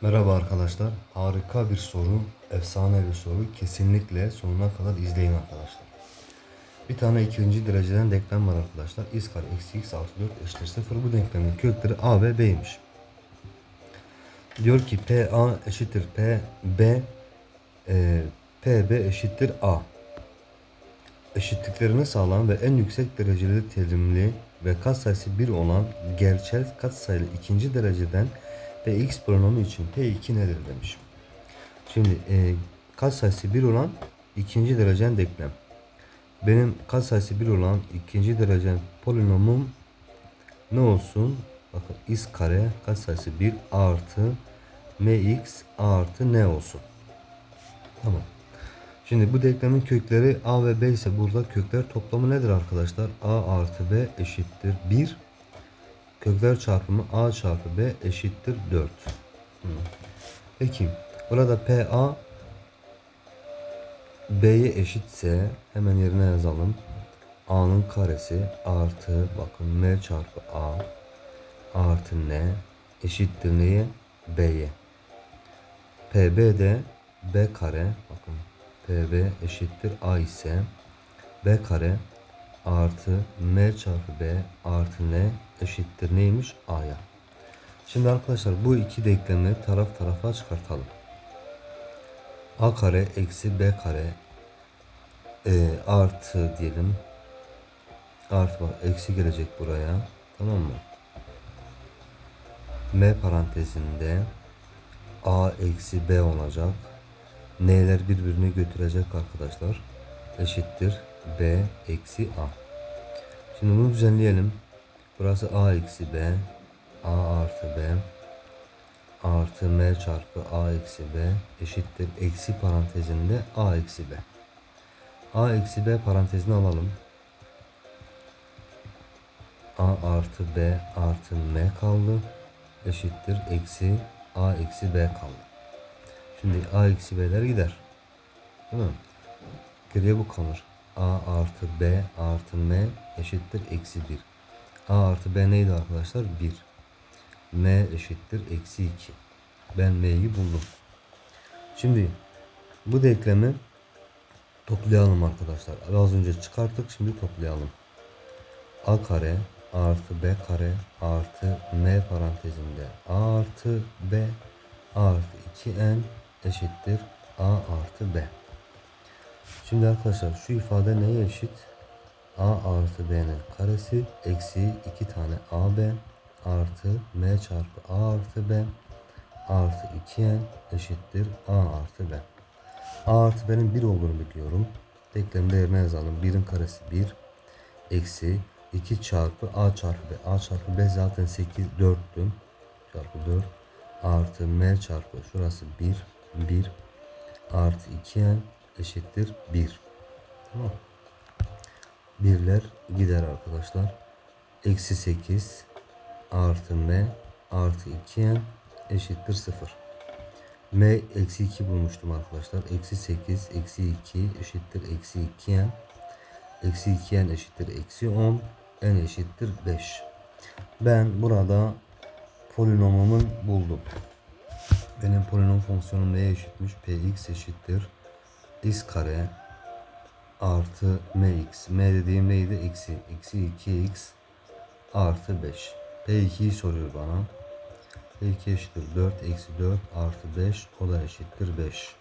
Merhaba arkadaşlar. Harika bir soru, efsane bir soru. Kesinlikle sonuna kadar izleyin arkadaşlar. Bir tane ikinci dereceden denklem var arkadaşlar. x kare eksi x artı 4 eşittir 0. Bu denklemin kökleri a ve b'ymiş. Diyor ki PA eşittir PB e, PB eşittir A. Eşitliklerini sağlayan ve en yüksek dereceli terimli ve katsayısı 1 olan gerçel katsayılı ikinci dereceden Px polinomu için P2 nedir demiş. Şimdi e, katsayısı 1 olan ikinci derecen denklem. Benim katsayısı 1 olan ikinci derecen polinomum ne olsun? Bakın x kare katsayısı 1 artı mx artı n olsun. Tamam. Şimdi bu denklemin kökleri a ve b ise burada kökler toplamı nedir arkadaşlar? a artı b eşittir 1. Kökler çarpımı a çarpı b eşittir 4. Hı. Peki burada pa b'ye eşitse hemen yerine yazalım. a'nın karesi artı bakın m çarpı a artı n eşittir neye? b'ye. pb de b kare bakın pb eşittir a ise b kare artı m çarpı b artı n eşittir neymiş a'ya. Şimdi arkadaşlar bu iki denklemi taraf tarafa çıkartalım. a kare eksi b kare e, artı diyelim artı bak eksi gelecek buraya tamam mı? m parantezinde a eksi b olacak. N'ler birbirini götürecek arkadaşlar. Eşittir b eksi a. Şimdi bunu düzenleyelim. Burası a eksi b. a artı b. Artı m çarpı a eksi b eşittir. Eksi parantezinde a eksi b. a eksi b parantezini alalım. a artı b artı m kaldı. Eşittir. Eksi a eksi b kaldı. Şimdi a eksi b'ler gider. Değil mi? Geriye bu kalır. A artı b artı m eşittir eksi 1. a artı b neydi arkadaşlar? 1. m eşittir eksi 2. Ben m'yi buldum. Şimdi bu denklemi toplayalım arkadaşlar. Az önce çıkarttık şimdi toplayalım. a kare artı b kare artı m parantezinde a artı b artı 2n eşittir a artı b. Şimdi arkadaşlar şu ifade neye eşit? a artı b'nin karesi eksi 2 tane ab artı m çarpı a artı b artı 2n eşittir a artı b. a artı b'nin 1 olduğunu biliyorum. Denklemi değerine yazalım. 1'in karesi 1 eksi 2 çarpı a çarpı b. a çarpı b zaten 8 4'tü. Çarpı 4 artı m çarpı şurası 1 1 artı 2n eşittir 1. Tamam. Birler gider arkadaşlar. Eksi 8 artı m artı 2n eşittir 0. m eksi 2 bulmuştum arkadaşlar. Eksi 8 eksi 2 eşittir eksi 2n. Eksi 2n eşittir eksi 10. n eşittir 5. Ben burada polinomumun buldum. Benim polinom fonksiyonum neye eşitmiş? px eşittir x kare artı mx. m dediğim neydi? Eksi. Eksi 2x artı 5. p2'yi soruyor bana. p2 eşittir 4 eksi 4 artı 5. O da eşittir 5.